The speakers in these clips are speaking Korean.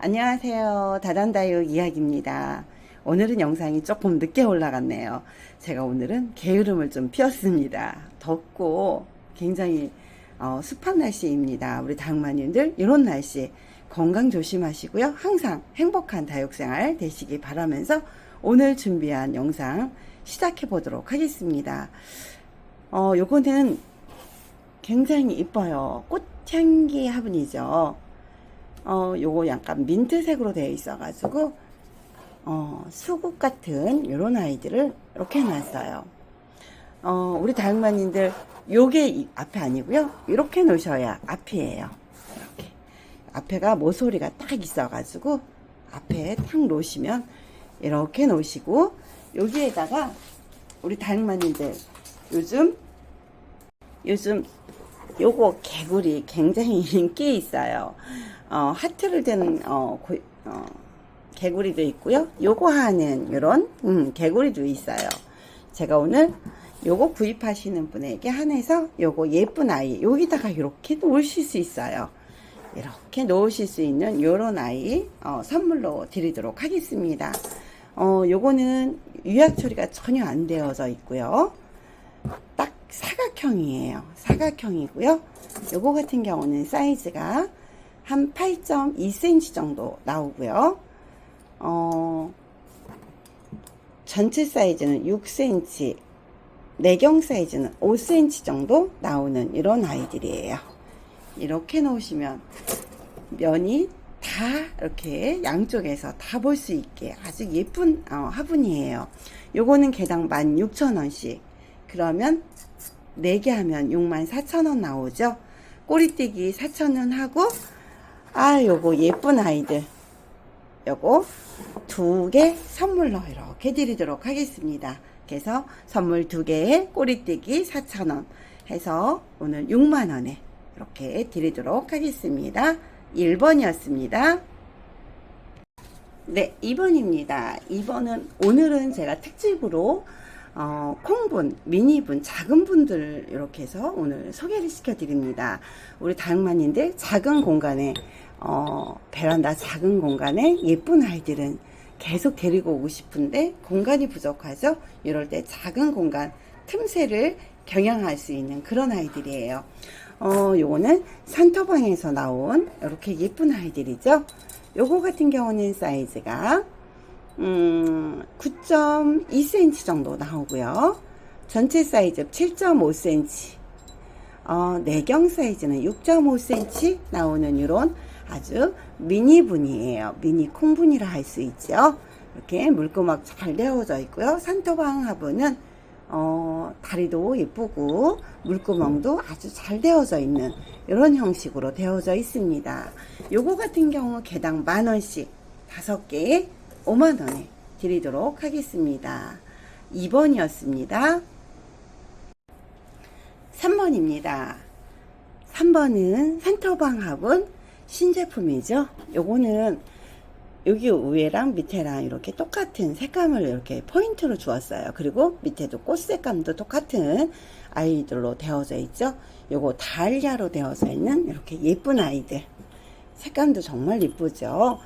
안녕하세요. 다단다육 이야기입니다. 오늘은 영상이 조금 늦게 올라갔네요. 제가 오늘은 게으름을 좀 피웠습니다. 덥고 굉장히 어, 습한 날씨입니다. 우리 다육마님들 이런 날씨 건강 조심하시고요. 항상 행복한 다육생활 되시기 바라면서 오늘 준비한 영상 시작해 보도록 하겠습니다. 어, 요거는 굉장히 이뻐요. 꽃향기 화분이죠. 어, 요거 약간 민트색으로 되어 있어가지고, 어, 수국 같은 요런 아이들을 이렇게 해놨어요. 어, 우리 다육마님들, 요게 이- 앞에 아니고요 이렇게 놓으셔야 앞이에요. 이렇게. 앞에가 모서리가 딱 있어가지고, 앞에 탁 놓으시면, 이렇게 놓으시고, 여기에다가, 우리 다육마님들, 요즘, 요즘, 요거 개구리 굉장히 인기 있어요. 어, 하트를 댄 어, 고- 어, 개구리도 있고요. 요거 하는 요런 음, 개구리도 있어요. 제가 오늘 요거 구입하시는 분에게 한해서 요거 예쁜 아이 여기다가 이렇게 놓으실 수 있어요. 이렇게 놓으실 수 있는 요런 아이 어, 선물로 드리도록 하겠습니다. 어, 요거는 유약 처리가 전혀 안 되어져 있고요. 딱 사각형이에요. 사각형이고요. 요거 같은 경우는 사이즈가 한 8.2cm 정도 나오고요. 어, 전체 사이즈는 6cm, 내경 사이즈는 5cm 정도 나오는 이런 아이들이에요. 이렇게 놓으시면 면이 다 이렇게 양쪽에서 다 볼 수 있게 아주 예쁜 어, 화분이에요. 요거는 개당 16,000원씩. 그러면 4개 하면 64,000원 나오죠. 꼬리떼기 4,000원 하고 아, 요거 예쁜 아이들. 요거 두 개 선물로 이렇게 드리도록 하겠습니다. 그래서 선물 두 개에 꼬리떼기 4,000원 해서 오늘 6만원에 이렇게 드리도록 하겠습니다. 1번이었습니다. 네, 2번입니다. 2번은 오늘은 제가 특집으로 어, 콩분, 미니분, 작은 분들 이렇게 해서 오늘 소개를 시켜드립니다. 우리 다육마님들 작은 공간에 어, 베란다 작은 공간에 예쁜 아이들은 계속 데리고 오고 싶은데 공간이 부족하죠. 이럴 때 작은 공간 틈새를 경영할 수 있는 그런 아이들이에요. 어, 요거는 산토방에서 나온 이렇게 예쁜 아이들이죠. 요거 같은 경우는 사이즈가 음, 9.2cm 정도 나오고요. 전체 사이즈 7.5cm. 어, 내경 사이즈는 6.5cm 나오는 이런 아주 미니 분이에요. 미니 콩분이라 할 수 있죠. 이렇게 물구멍 잘 되어져 있고요. 산토방 화분은 어, 다리도 예쁘고 물구멍도 아주 잘 되어져 있는 이런 형식으로 되어져 있습니다. 요거 같은 경우 개당 만 원씩 다섯 개에 5만 원에 드리도록 하겠습니다. 2번이었습니다. 3번입니다. 3번은 산토방 화분 신제품이죠. 요거는 여기 위에랑 밑에랑 이렇게 똑같은 색감을 이렇게 포인트로 주었어요. 그리고 밑에도 꽃 색감도 똑같은 아이들로 되어져 있죠. 요거 달리아로 되어져 있는 이렇게 예쁜 아이들. 색감도 정말 예쁘죠.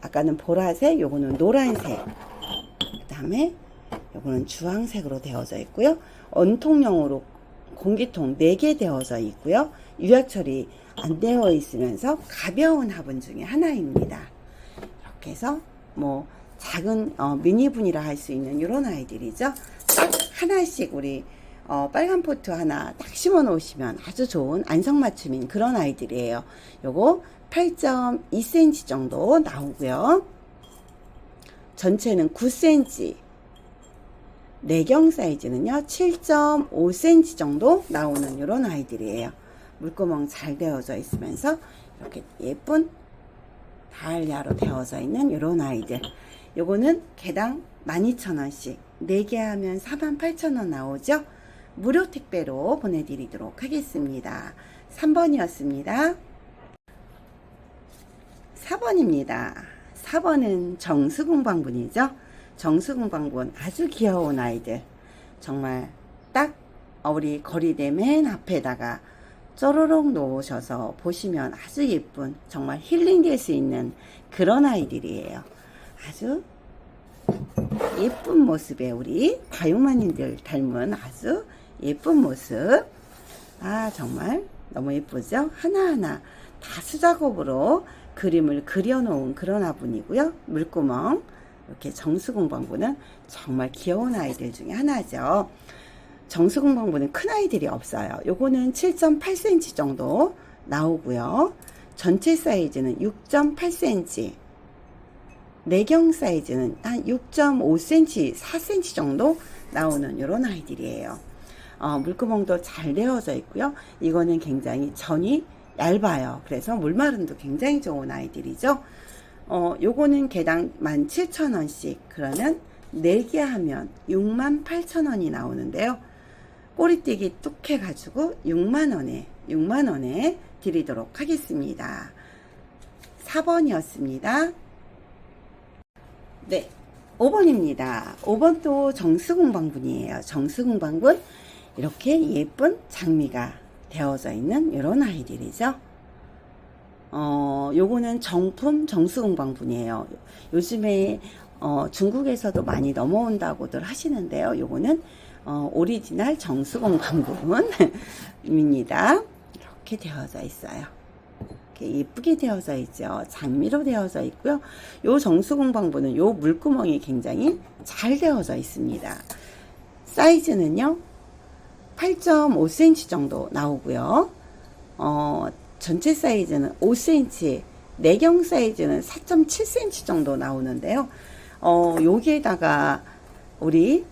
아까는 보라색, 요거는 노란색. 그 다음에 요거는 주황색으로 되어져 있고요. 원통형으로 공기통 4개 되어져 있고요. 유약 처리 안 되어 있으면서 가벼운 화분 중에 하나입니다. 이렇게 해서 뭐 작은 어, 미니분이라 할 수 있는 이런 아이들이죠. 딱 하나씩 우리 어, 빨간 포트 하나 딱 심어 놓으시면 아주 좋은 안성맞춤인 그런 아이들이에요. 요거 8.2cm 정도 나오고요. 전체는 9cm. 내경 사이즈는요, 7.5cm 정도 나오는 이런 아이들이에요. 물구멍 잘 되어져 있으면서 이렇게 예쁜 다알야로 되어져 있는 이런 아이들. 요거는 개당 12,000원씩 4개 하면 48,000원 나오죠. 무료 택배로 보내드리도록 하겠습니다. 3번이었습니다. 4번입니다. 4번은 정수궁방분이죠. 정수궁방분 아주 귀여운 아이들. 정말 딱 우리 거리대 맨 앞에다가 쪼로록 놓으셔서 보시면 아주 예쁜 정말 힐링될 수 있는 그런 아이들이에요. 아주 예쁜 모습에 우리 다육마님들 닮은 아주 예쁜 모습. 아 정말 너무 예쁘죠? 하나하나 다 수작업으로 그림을 그려놓은 그런 화분이고요. 물구멍 이렇게 정수공방부는 정말 귀여운 아이들 중에 하나죠. 정수공방부는 큰 아이들이 없어요. 요거는 7.8cm 정도 나오고요. 전체 사이즈는 6.8cm. 내경 사이즈는 한 6.5cm, 4cm 정도 나오는 이런 아이들이에요. 어, 물구멍도 잘 되어져 있고요. 이거는 굉장히 전이 얇아요. 그래서 물마름도 굉장히 좋은 아이들이죠. 어, 요거는 개당 17,000원씩. 그러면 4개 하면 68,000원이 나오는데요. 꼬리띠기 뚝 해가지고 6만원에, 6만원에 드리도록 하겠습니다. 4번이었습니다. 네. 5번입니다. 5번도 정수공방분이에요. 정수공방분. 이렇게 예쁜 장미가 되어져 있는 이런 아이들이죠. 어, 요거는 정품 정수공방분이에요. 요즘에 어, 중국에서도 많이 넘어온다고들 하시는데요. 요거는 어, 오리지널 정수공방분입니다. 이렇게 되어져 있어요. 이렇게 예쁘게 되어져 있죠. 장미로 되어져 있고요. 요 정수공방분은 요 물구멍이 굉장히 잘 되어져 있습니다. 사이즈는요. 8.5cm 정도 나오고요. 어, 전체 사이즈는 5cm, 내경 사이즈는 4.7cm 정도 나오는데요. 어, 여기에다가 우리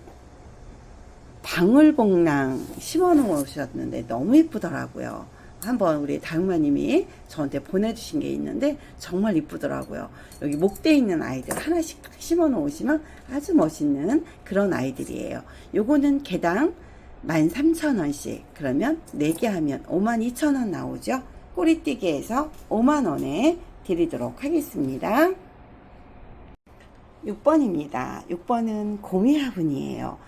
방울복랑 심어 놓으셨는데 너무 이쁘더라고요. 한번 우리 다육마님이 저한테 보내주신 게 있는데 정말 이쁘더라고요. 여기 목대 있는 아이들 하나씩 심어 놓으시면 아주 멋있는 그런 아이들이에요. 요거는 개당 13,000원씩 그러면 4개 하면 52,000원 나오죠. 꼬리띠기에서 5만원에 드리도록 하겠습니다. 6번입니다. 6번은 고미 화분이에요.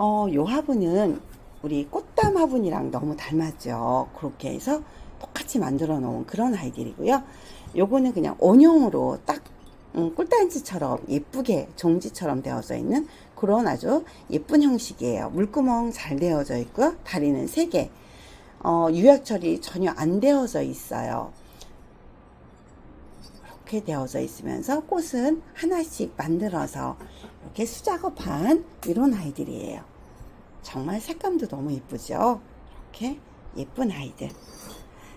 어, 요 화분은 우리 꽃담 화분이랑 너무 닮았죠. 그렇게 해서 똑같이 만들어 놓은 그런 아이들이고요. 요거는 그냥 원형으로 딱 음, 꿀단지처럼 예쁘게 종지처럼 되어져 있는 그런 아주 예쁜 형식이에요. 물구멍 잘 되어져 있고요. 다리는 3개. 어, 유약 처리 전혀 안 되어져 있어요. 이렇게 되어져 있으면서 꽃은 하나씩 만들어서 이렇게 수작업한 이런 아이들이에요. 정말 색감도 너무 예쁘죠? 이렇게 예쁜 아이들.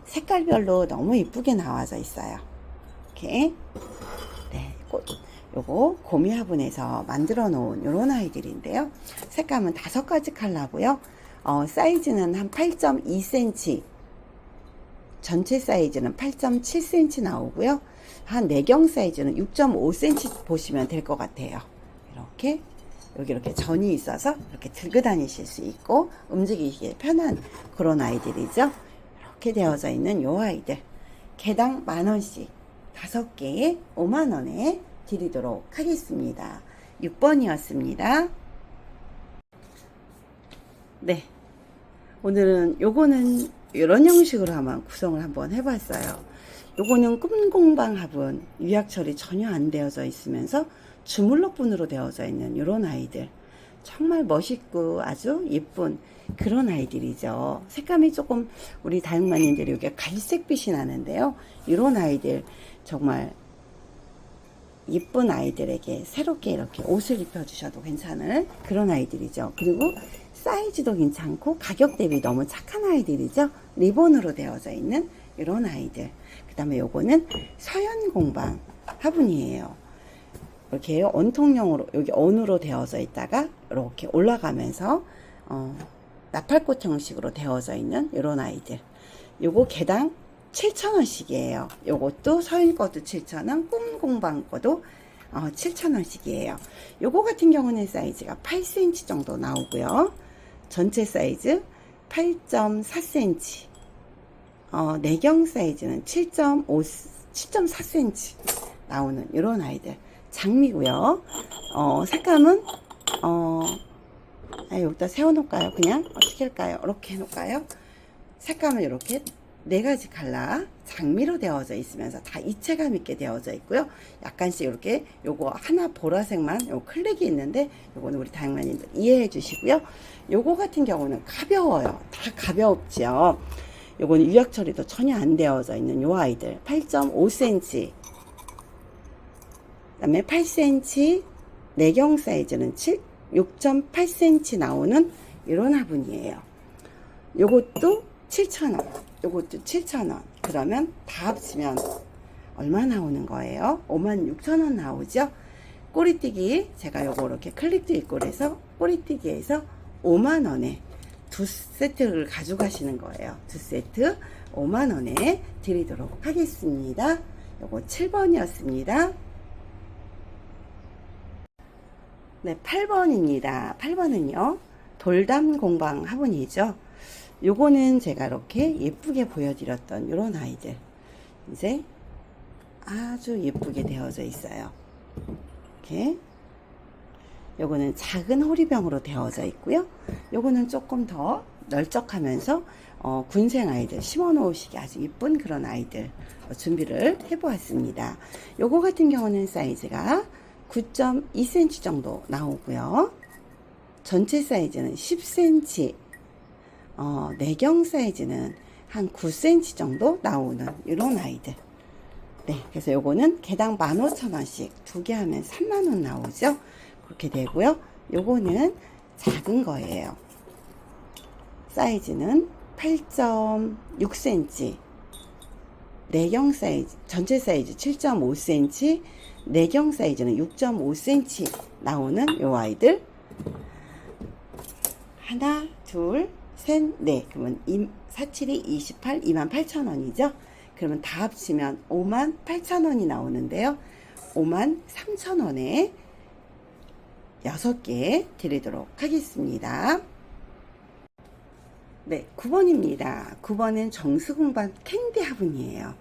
색깔별로 너무 예쁘게 나와져 있어요. 이렇게. 네, 꽃. 요거 고미 화분에서 만들어 놓은 요런 아이들인데요. 색감은 다섯 가지 컬러고요. 어, 사이즈는 한 8.2cm. 전체 사이즈는 8.7cm 나오고요. 한 내경 사이즈는 6.5cm 보시면 될 것 같아요. 이렇게 여기 이렇게 전이 있어서 이렇게 들고 다니실 수 있고 움직이기 편한 그런 아이들이죠. 이렇게 되어져 있는 요 아이들 개당 만 원씩 다섯 개에 5만 원에 드리도록 하겠습니다. 6번이었습니다. 네. 오늘은 요거는 이런 형식으로 한번 구성을 한번 해봤어요. 요거는 꿈공방 화분 유약 처리 전혀 안 되어져 있으면서 주물럭분으로 되어져 있는 이런 아이들 정말 멋있고 아주 예쁜 그런 아이들이죠. 색감이 조금 우리 다육마님들이 여기 갈색빛이 나는데요. 이런 아이들 정말 예쁜 아이들에게 새롭게 이렇게 옷을 입혀주셔도 괜찮을 그런 아이들이죠. 그리고 사이즈도 괜찮고 가격 대비 너무 착한 아이들이죠. 리본으로 되어져 있는 이런 아이들. 그 다음에 요거는 서연공방 화분이에요. 이렇게 원통형으로 여기 원으로 되어져 있다가 이렇게 올라가면서 어, 나팔꽃 형식으로 되어져 있는 이런 아이들. 요거 개당 7,000원씩이에요. 요것도 서인 거도 7,000원, 꿈공방 거도 어, 7,000원씩이에요. 요거 같은 경우는 사이즈가 8cm 정도 나오고요. 전체 사이즈 8.4cm. 어, 내경 사이즈는 7.5, 7.4cm 나오는 이런 아이들. 장미고요. 어, 색감은 어, 아, 여기다 세워놓을까요? 그냥 어떻게 할까요? 이렇게 해놓을까요? 색감은 이렇게 네 가지 컬러 장미로 되어져 있으면서 다 입체감 있게 되어져 있고요. 약간씩 이렇게 요거 하나 보라색만 요 클릭이 있는데 요거는 우리 다양만님들 이해해 주시고요. 요거 같은 경우는 가벼워요. 다 가볍죠. 요 거는 유약 처리도 전혀 안 되어져 있는 요 아이들 8.5cm 그 다음에 8cm 내경 사이즈는 7, 6.8cm 나오는 이런 화분이에요. 요것도 7,000원. 요것도 7,000원. 그러면 다 합치면 얼마 나오는 거예요? 56,000원 나오죠? 꼬리띠기 제가 요거 이렇게 클릭도 있고 그래서 꼬리띠기에서 5만원에 두 세트를 가져가시는 거예요. 두 세트 5만원에 드리도록 하겠습니다. 요거 7번이었습니다. 네, 8번입니다. 8번은요, 돌담 공방 화분이죠. 요거는 제가 이렇게 예쁘게 보여드렸던 요런 아이들. 이제 아주 예쁘게 되어져 있어요. 이렇게. 요거는 작은 호리병으로 되어져 있고요. 요거는 조금 더 널쩍하면서 어, 군생 아이들 심어 놓으시기 아주 이쁜 그런 아이들 준비를 해보았습니다. 요거 같은 경우는 사이즈가 9.2cm 정도 나오고요. 전체 사이즈는 10cm, 어, 내경 사이즈는 한 9cm 정도 나오는 이런 아이들. 네, 그래서 요거는 개당 15,000원씩 두 개 하면 3만원 나오죠. 그렇게 되고요. 요거는 작은 거예요. 사이즈는 8.6cm, 내경 사이즈, 전체 사이즈 7.5cm, 내경 사이즈는 6.5cm 나오는 요 아이들. 하나, 둘, 셋, 넷. 그러면 47이 28, 28,000원이죠. 그러면 다 합치면 5만 8천원이 나오는데요. 5만 3천원에 6개 드리도록 하겠습니다. 네, 9번입니다. 9번은 정수공방 캔디 화분이에요.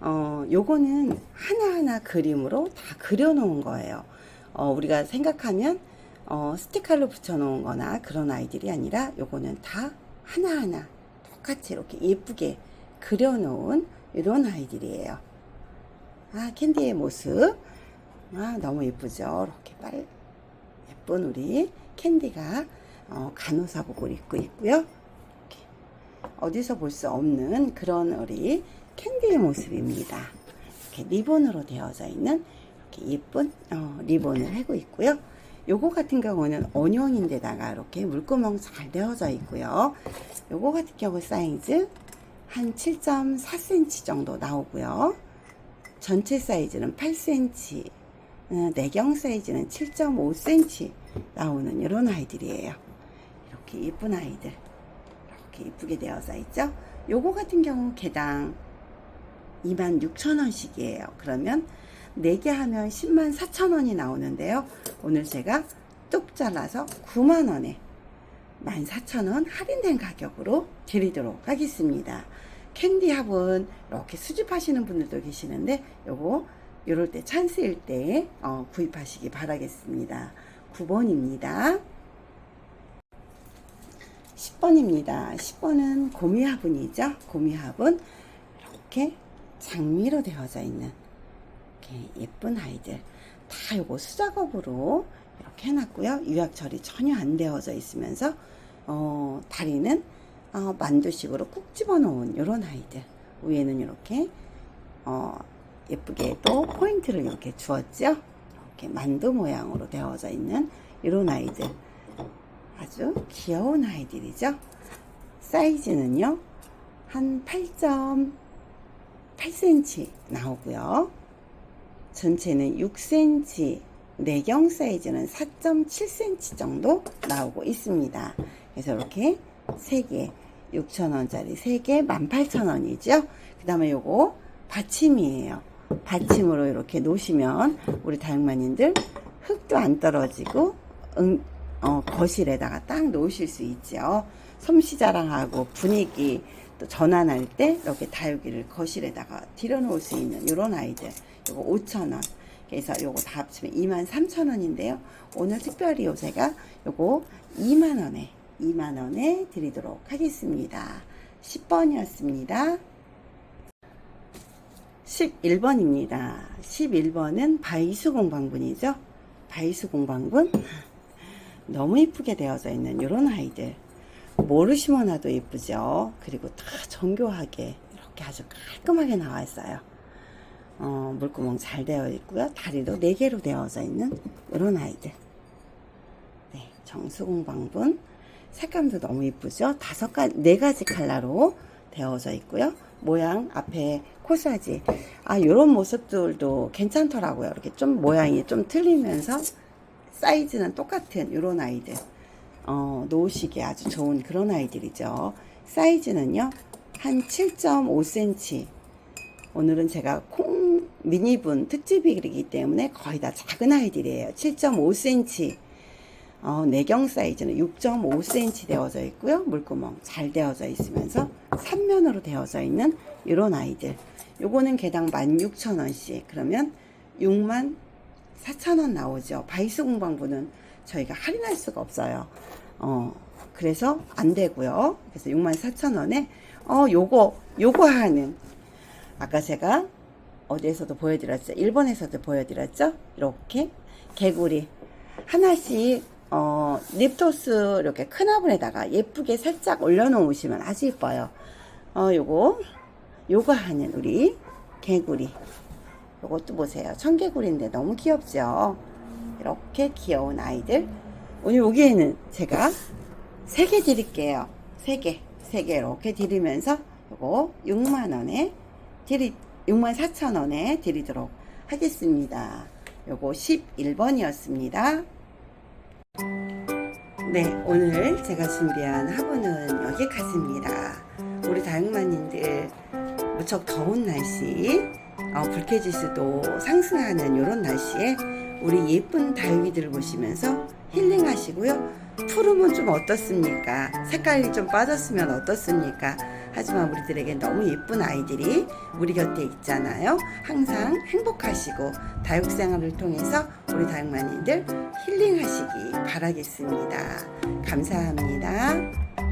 어, 요거는 하나하나 그림으로 다 그려놓은 거예요. 어, 우리가 생각하면 어, 스티커로 붙여놓은 거나 그런 아이들이 아니라 요거는 다 하나하나 똑같이 이렇게 예쁘게 그려놓은 이런 아이들이에요. 아, 캔디의 모습. 아, 너무 예쁘죠? 이렇게 빨, 예쁜 우리 캔디가 어, 간호사복을 입고 있고요. 어디서 볼 수 없는 그런 우리 캔디의 모습입니다. 이렇게 리본으로 되어져 있는 이렇게 예쁜 어, 리본을 하고 있고요. 요거 같은 경우는 원형인데다가 이렇게 물구멍 잘 되어져 있고요. 요거 같은 경우 사이즈 한 7.4cm 정도 나오고요. 전체 사이즈는 8cm, 어, 내경 사이즈는 7.5cm 나오는 이런 아이들이에요. 이렇게 예쁜 아이들. 이렇게 예쁘게 되어져 있죠. 요거 같은 경우 개당 26,000원씩이에요. 그러면 4개 하면 10만 4천원이 나오는데요. 오늘 제가 뚝 잘라서 9만원에 14,000원 할인된 가격으로 드리도록 하겠습니다. 캔디 합은 이렇게 수집하시는 분들도 계시는데 요거 요럴 때 찬스일 때 어, 구입하시기 바라겠습니다. 9번입니다. 10번입니다. 10번은 고미화분이죠. 고미화분 이렇게 장미로 되어져 있는 이렇게 예쁜 아이들 다 요거 수작업으로 이렇게 해놨고요. 유약 처리 전혀 안 되어져 있으면서 어, 다리는 어, 만두식으로 꾹 집어놓은 이런 아이들 위에는 이렇게 어, 예쁘게 또 포인트를 이렇게 주었죠. 이렇게 만두 모양으로 되어져 있는 이런 아이들 아주 귀여운 아이들이죠. 사이즈는요 한 8.8cm 나오고요. 전체는 6cm, 내경 사이즈는 4.7cm 정도 나오고 있습니다. 그래서 이렇게 3개, 6,000원짜리 3개 18,000원이죠. 그 다음에 요거 받침이에요. 받침으로 이렇게 놓으시면 우리 다육마님들 흙도 안 떨어지고 응, 어, 거실에다가 딱 놓으실 수 있죠. 솜씨 자랑하고 분위기 또 전환할 때 이렇게 다육이를 거실에다가 들여 놓을 수 있는 이런 아이들. 이거 5,000원. 그래서 요거 다 합치면 23,000원인데요. 오늘 특별히 요새가 요거 2만원에 2만원에 드리도록 하겠습니다. 10번이었습니다. 11번입니다. 11번은 바이수 공방분이죠. 바이수 공방분. 너무 이쁘게 되어져 있는 이런 아이들. 심어놔도 예쁘죠. 그리고 다 정교하게 이렇게 아주 깔끔하게 나와 있어요. 어, 물구멍 잘 되어 있고요. 다리도 4개로 되어져 있는 이런 아이들. 네, 정수공방분. 색감도 너무 이쁘죠. 다섯 가지, 네 가지 컬러로 되어져 있고요. 모양 앞에 코사지. 아, 요런 모습들도 괜찮더라고요. 이렇게 좀 모양이 좀 틀리면서 사이즈는 똑같은 요런 아이들. 어, 놓으시기 아주 좋은 그런 아이들이죠. 사이즈는요, 한 7.5cm. 오늘은 제가 콩 미니분 특집이기 때문에 거의 다 작은 아이들이에요. 7.5cm. 어, 내경 사이즈는 6.5cm 되어져 있고요. 물구멍 잘 되어져 있으면서 3면으로 되어져 있는 이런 아이들. 요거는 개당 16,000원씩. 그러면 6만 4,000원 나오죠. 바이스 공방부는 저희가 할인할 수가 없어요. 어, 그래서 안 되고요. 그래서 6만 4,000원에 어, 요거 요거 하는 아까 제가 어디에서도 보여드렸죠. 일본에서도 보여드렸죠. 이렇게 개구리 하나씩 어, 립토스 이렇게 큰 화분에다가 예쁘게 살짝 올려놓으시면 아주 예뻐요. 어, 요거 요거 하는 우리 개구리 요것도 보세요. 청개구리인데 너무 귀엽죠. 이렇게 귀여운 아이들 오늘 여기에는 제가 세개 드릴게요. 세 개, 세개 이렇게 드리면서 요거 6만 원에 드리 6만 4천 원에 드리도록 하겠습니다. 요거 11번이었습니다. 네, 오늘 제가 준비한 화분은 여기까지입니다. 우리 다육마님들 무척 더운 날씨, 어, 불쾌지수도 상승하는 이런 날씨에 우리 예쁜 다육이들을 보시면서 힐링하시고요. 푸름은 좀 어떻습니까? 색깔이 좀 빠졌으면 어떻습니까? 하지만 우리들에게 너무 예쁜 아이들이 우리 곁에 있잖아요. 항상 행복하시고 다육생활을 통해서 우리 다육마님들 힐링하시기 바라겠습니다. 감사합니다.